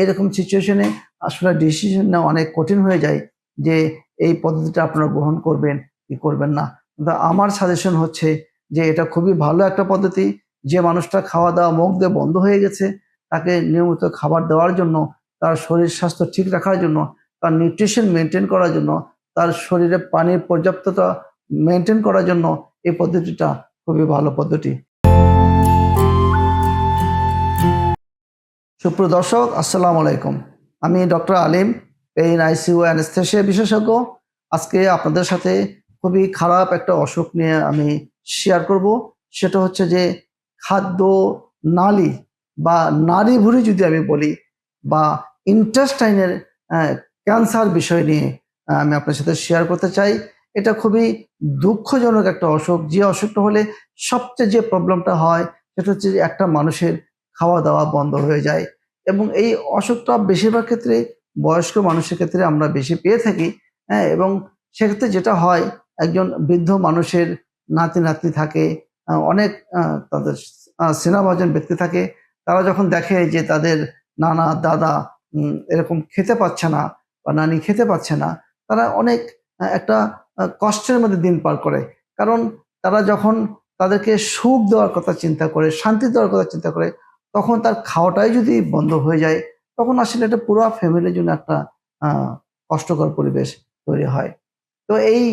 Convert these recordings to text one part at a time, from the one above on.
এরকম সিচুয়েশনে আসলে ডিসিশন নেওয়া অনেক কঠিন হয়ে যায় যে এই পদ্ধতিটা আপনারা গ্রহণ করবেন কি করবেন না। আমার সাজেশন হচ্ছে যে এটা খুবই ভালো একটা পদ্ধতি। যে মানুষটা খাওয়া দাওয়া মুখ দিয়ে বন্ধ হয়ে গেছে, তাকে নিয়মিত খাবার দেওয়ার জন্য, তার শরীর স্বাস্থ্য ঠিক রাখার জন্য, তার নিউট্রিশন মেনটেন করার জন্য, তার শরীরে পানির পর্যাপ্ততা মেনটেন করার জন্য এই পদ্ধতিটা খুবই ভালো পদ্ধতি। সুপ্রিয় দর্শক, আসসালামু আলাইকুম। আমি doctor Alim pain ICU anaesthesia বিশেষজ্ঞ। আজকে আপনাদের সাথে খুবই খারাপ একটা অসুখ নিয়ে আমি শেয়ার করব। সেটা হচ্ছে যে, খাদ্য নালী বা নারী ভুঁড়ি যদি আমি বলি বা ইন্টেস্টাইনের ক্যান্সার বিষয় নিয়ে আমি আপনার সাথে শেয়ার করতে চাই। এটা খুবই দুঃখজনক একটা অসুখ। যে অসুখটা হলে সবচেয়ে যে প্রবলেমটা হয়, সেটা হচ্ছে যে একটা মানুষের খাওয়া দাওয়া বন্ধ হয়ে যায়। এবং এই অসুখটা বেশিরভাগ ক্ষেত্রে বয়স্ক মানুষের ক্ষেত্রে আমরা বেশি পেয়ে থাকি হ্যাঁ এবং সেক্ষেত্রে যেটা হয়, একজন বৃদ্ধ মানুষের নাতি, নাতনি থাকে অনেক তাদের সিনেমাজন ব্যক্তি থাকে, তারা যখন দেখে যে তাদের নানা, দাদা এরকম খেতে পাচ্ছে না বা নানি খেতে পাচ্ছে না, তারা অনেক একটা কষ্টের মধ্যে দিন পার করে। কারণ তারা যখন তাদেরকে সুখ দেওয়ার কথা চিন্তা করে, শান্তি দেওয়ার কথা চিন্তা করে তখন তার খাওয়াটাই যদি বন্ধ হয়ে যায়, তখন আসলে এটা পুরো ফ্যামিলির জন্য একটা কষ্টকর পরিবেশ তৈরি হয়। তো এই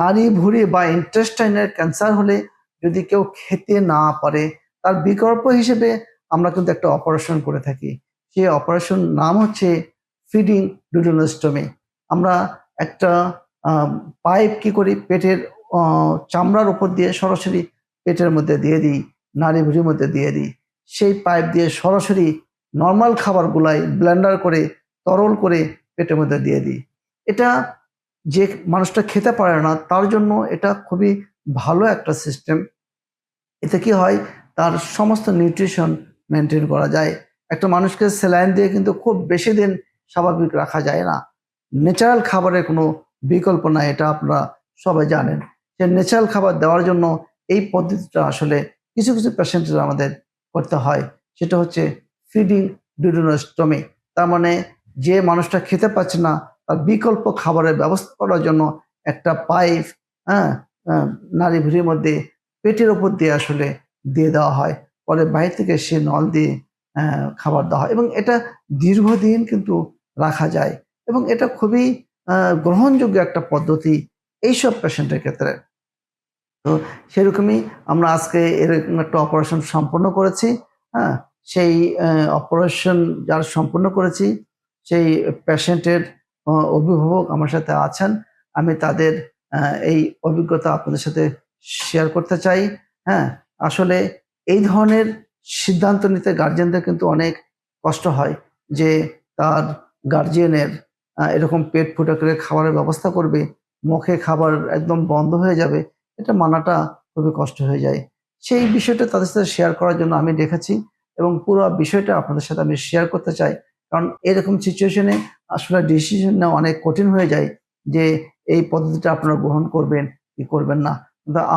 নারী ভুঁড়ি বা ইন্টেস্টাইনের ক্যান্সার হলে যদি কেউ খেতে না পারে, তার বিকল্প হিসেবে আমরা কিন্তু একটা অপারেশন করে থাকি। সেই অপারেশন নাম হচ্ছে ফিডিং ডুডোনোস্টমি আমরা একটা পাইপ কি করি? পেটের চামড়ার উপর দিয়ে সরাসরি পেটের মধ্যে দিয়ে দিই নারী ভুঁড়ির মধ্যে দিয়ে দিই। সেই পাইপ দিয়ে সরাসরি নর্মাল খাবারগুলাই ব্লেন্ডার করে, তরল করে পেটের মধ্যে দিয়ে দিই। এটা যে মানুষটা খেতে পারে না, তার জন্য এটা খুবই ভালো একটা সিস্টেম এতে কি হয়, তার সমস্ত নিউট্রিশন মেনটেন করা যায়। একটা মানুষকে স্যালাইন দিয়ে কিন্তু খুব বেশি দিন স্বাভাবিক রাখা যায় না। ন্যাচারাল খাবারের কোনো বিকল্প নাই, এটা আপনারা সবাই জানেন। যে ন্যাচারাল খাবার দেওয়ার জন্য এই পদ্ধতিটা আসলে কিছু কিছু পেশেন্টের আমাদের করতে হয়। সেটা হচ্ছে ফিডিং ডিউডোনোস্টমি তার মানে যে মানুষটা খেতে পাচ্ছে না, তার বিকল্প খাবারের ব্যবস্থা করার জন্য একটা পাইপ হ্যাঁ নারী ভুঁড়ির মধ্যে পেটের ওপর দিয়ে আসলে দিয়ে দেওয়া হয়। পরে বাইরে থেকে সে নল দিয়ে খাবার দেওয়া হয়। এবং এটা দীর্ঘদিন কিন্তু রাখা যায়। এবং এটা খুবই গ্রহণযোগ্য একটা পদ্ধতি এইসব পেশেন্টের ক্ষেত্রে। তো সেরকমই আমরা আজকে এরকম একটা অপারেশন সম্পন্ন করেছি হ্যাঁ? সেই অপারেশন যার সম্পন্ন করেছি, সেই পেশেন্টের অভিভাবক আমার সাথে আছেন। আমি তাদের এই অভিজ্ঞতা আপনাদের সাথে শেয়ার করতে চাই হ্যাঁ? আসলে এই ধরনের সিদ্ধান্ত নিতে গার্জেনদের কিন্তু অনেক কষ্ট হয় যে তার গার্জিয়ানের এরকম পেট ফুটা করে খাবারের ব্যবস্থা করবে, মুখে খাবার একদম বন্ধ হয়ে যাবে এটা মানাটা খুবই কষ্ট হয়ে যায়। সেই বিষয়টা তাদের সাথে শেয়ার করার জন্য আমি দেখেছি এবং পুরো বিষয়টা আপনাদের সাথে আমি শেয়ার করতে চাই। কারণ এরকম সিচুয়েশনে আসলে ডিসিশন নেওয়া অনেক কঠিন হয়ে যায় যে এই পদ্ধতিটা আপনারা গ্রহণ করবেন কি করবেন না।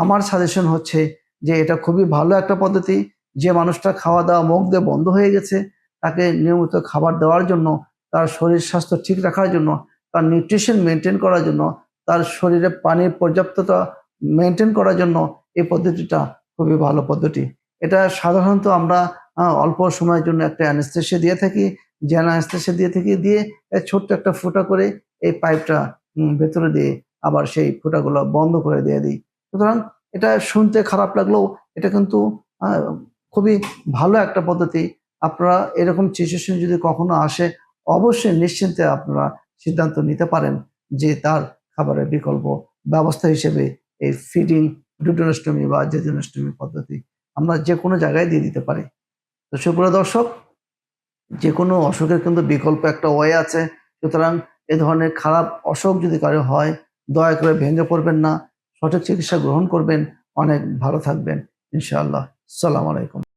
আমার সাজেশন হচ্ছে যে এটা খুবই ভালো একটা পদ্ধতি। যে মানুষটা খাওয়া দাওয়া মুখ দিয়ে বন্ধ হয়ে গেছে, তাকে নিয়মিত খাবার দেওয়ার জন্য, তার শরীর স্বাস্থ্য ঠিক রাখার জন্য, তার নিউট্রিশন মেনটেন করার জন্য, তার শরীরে পানির পর্যাপ্ততা মেনটেন করার জন্য এই পদ্ধতিটা খুবই ভালো পদ্ধতি। এটা সাধারণত আমরা অল্প সময়ের জন্য একটা অ্যানেস্থেশিয়া দিয়ে থাকি যে অ্যানেস্থেশিয়া দিয়ে থাকি, দিয়ে ছোট্ট একটা ফুটা করে এই পাইপটা ভেতরে দিয়ে আবার সেই ফুটাগুলো বন্ধ করে দিয়ে দিই। সুতরাং এটা শুনতে খারাপ লাগলেও এটা কিন্তু খুবই ভালো একটা পদ্ধতি। আপনারা এরকম সিচুয়েশন যদি কখনো আসে, অবশ্যই নিশ্চিন্তে আপনারা সিদ্ধান্ত নিতে পারেন যে তার খাবারের বিকল্প ব্যবস্থা হিসেবে এই ফিডিং ডুডোনস্টমি বা জেজনস্টমি পদ্ধতি আমরা যে কোনো জায়গায় দিয়ে দিতে পারি। তো সুপ্রিয় দর্শক, যে কোনো অসুখের কিন্তু বিকল্প একটা ওয়ে আছে। সুতরাং এ ধরনের খারাপ অসুখ যদি কারও হয়, দয়া করে ভেঙে পড়বেন না। সঠিক চিকিৎসা গ্রহণ করবেন। অনেক ভালো থাকবেন। ইনশাআল্লাহ। সালাম আলাইকুম।